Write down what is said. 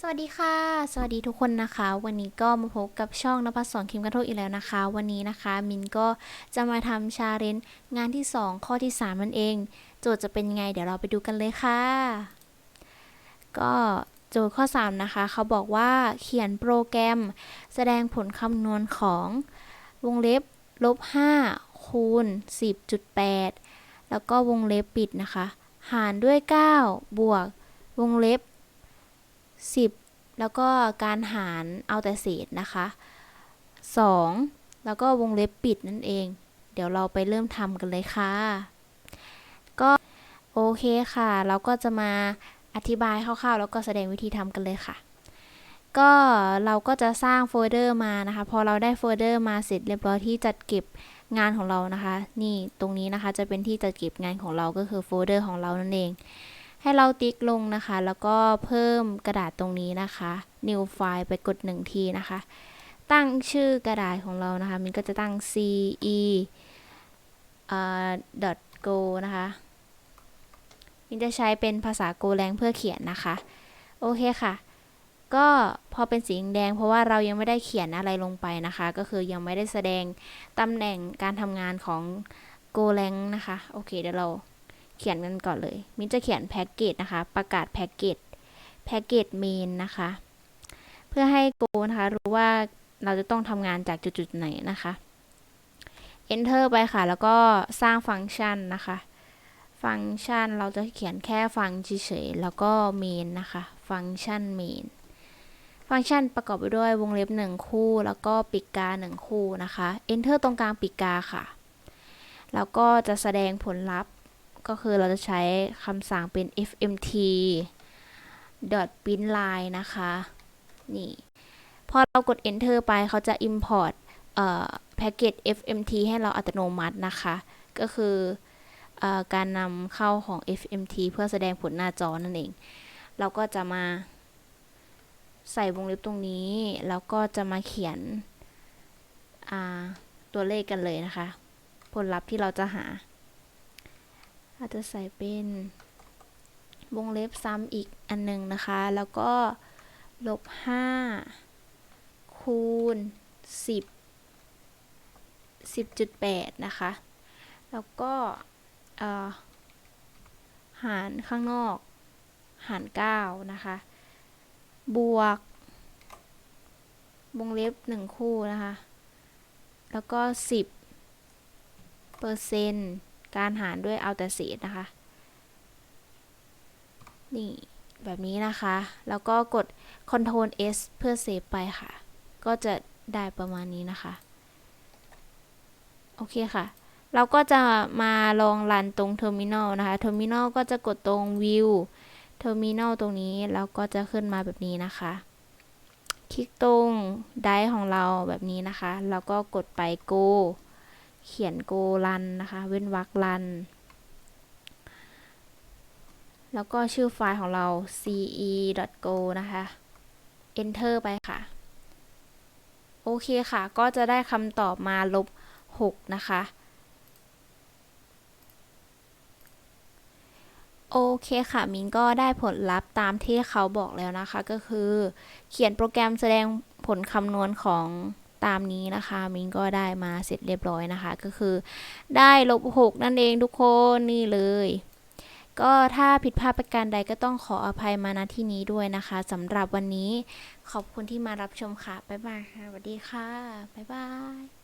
สวัสดีค่ะ สวัสดีทุกคนนะคะ วันนี้ก็มาพบกับช่องนภัสสอนคิมกระโทกอีกแล้วนะคะ วันนี้นะคะ มินก็จะมาทำชาเลนจ์งานที่ 2 ข้อที่3นั่นเอง โจทย์จะเป็นยังไง เดี๋ยวเราไปดูกันเลยค่ะ ก็โจทย์ข้อ 3 นะคะ เขาบอกว่าเขียนโปรแกรม แสดงผลคำนวณของวงเล็บลบ 5 คูณ 10.8 แล้วก็วงเล็บปิดนะคะ หารด้วย 9 บวกวงเล็บ 10 แล้วก็การหารเอาแต่เศษนะคะ 2 แล้วก็วงเล็บปิดนั่นเอง เดี๋ยวเราไปเริ่มทำกันเลยค่ะ ก็โอเคค่ะ เราก็จะมาอธิบายคร่าวๆ แล้วก็แสดงวิธีทำกันเลยค่ะ ก็เราก็จะสร้างโฟลเดอร์มานะคะ พอเราได้โฟลเดอร์มาเสร็จเรียบร้อยที่จัดเก็บงานของเรานะคะ นี่ตรงนี้นะคะจะเป็นที่จัดเก็บงานของเราก็คือโฟลเดอร์ของเรานั่นเอง ให้เราติ๊กลงนะคะ แล้วก็เพิ่มกระดาษตรงนี้นะคะ new file ไปกดหนึ่งทีนะคะ ตั้งชื่อกระดาษของเรานะคะ มันก็จะตั้ง ce dot go นะคะมินจะใช้เป็นภาษา go แรงเพื่อเขียนนะคะ โอเคค่ะ ก็พอเป็นสีแดงเพราะว่าเรายังไม่ได้เขียนอะไรลงไปนะคะ ก็คือยังไม่ได้แสดงตำแหน่งการทำงานของ go แรงนะคะ โอเคเดี๋ยวเรา เขียนกันก่อนเลย มิ้นจะเขียนแพ็กเกจนะคะ ประกาศแพ็กเกจ แพ็กเกจเมนนะคะ เพื่อให้โกนะคะ รู้ว่าเราจะต้องทำงานจากจุดๆไหนนะคะ enter ไปค่ะ แล้วก็สร้างฟังก์ชันนะคะ ฟังก์ชันเราจะเขียนแค่ฟังเฉยๆ แล้วก็เมนนะคะ ฟังก์ชันเมน ฟังก์ชันประกอบไปด้วยวงเล็บหนึ่งคู่ แล้วก็ปีกกาหนึ่งคู่นะคะ enter ตรงกลางปีกกาค่ะ แล้วก็จะแสดงผลลัพธ์ ก็คือเราจะใช้คำสั่งเป็น fmt dot print line นะคะ นี่ พอเรากด enter ไปเขาจะ import เอ่อ package fmt ให้เราอัตโนมัตินะคะ ก็คือเออการนำเข้าของ fmt เพื่อแสดงผลหน้าจอนั่นเอง เราก็จะมาใส่วงเล็บตรงนี้ แล้วก็จะมาเขียนตัวเลขกันเลยนะคะ ผลลัพธ์ที่เราจะหา อาจจะใส่เป็นวงเล็บซ้ำอีกอันหนึ่งนะคะ แล้วก็ลบ 5 คูณ 10 10.8 นะคะ แล้วก็หารข้างนอก หาร 9 นะคะ บวก วงเล็บ 1 คู่นะคะ แล้วก็ 10เปอร์เซ็นต์ การหารด้วยเอาแต่เศษนะคะ นี่แบบนี้นะคะ แล้วก็กด Ctrl S เพื่อเซฟไปค่ะ ก็จะได้ประมาณนี้นะคะ โอเคค่ะ เราก็จะมาลองรันตรง Terminal นะคะ Terminal ก็จะกดตรง View Terminal ตรงนี้แล้วก็จะขึ้นมาแบบนี้นะคะ คลิกตรงไดของเราแบบนี้นะคะ แล้วก็กดไป Go เขียน go run นะคะ เว้นวรรค run แล้วก็ชื่อไฟล์ของเรา ce.go นะคะ enter ไปค่ะ โอเคค่ะ ก็จะได้คำตอบมาลบ 6 นะคะโอเคค่ะ มินก็ได้ผลลัพธ์ตามที่เขาบอกแล้วนะคะ ก็คือ เขียนโปรแกรมแสดงผลคำนวณของ ตามนี้นะคะ มินก็ได้มาเสร็จเรียบร้อยนะคะ ก็คือได้ลบ6นั่นเองทุกคนนี่เลยก็ถ้าผิดพลาดประการใดก็ต้องขออภัยมาณที่นี้ด้วยนะคะสำหรับวันนี้ขอบคุณที่มารับชมค่ะ บ๊ายบายค่ะสวัสดีค่ะ บ๊ายบาย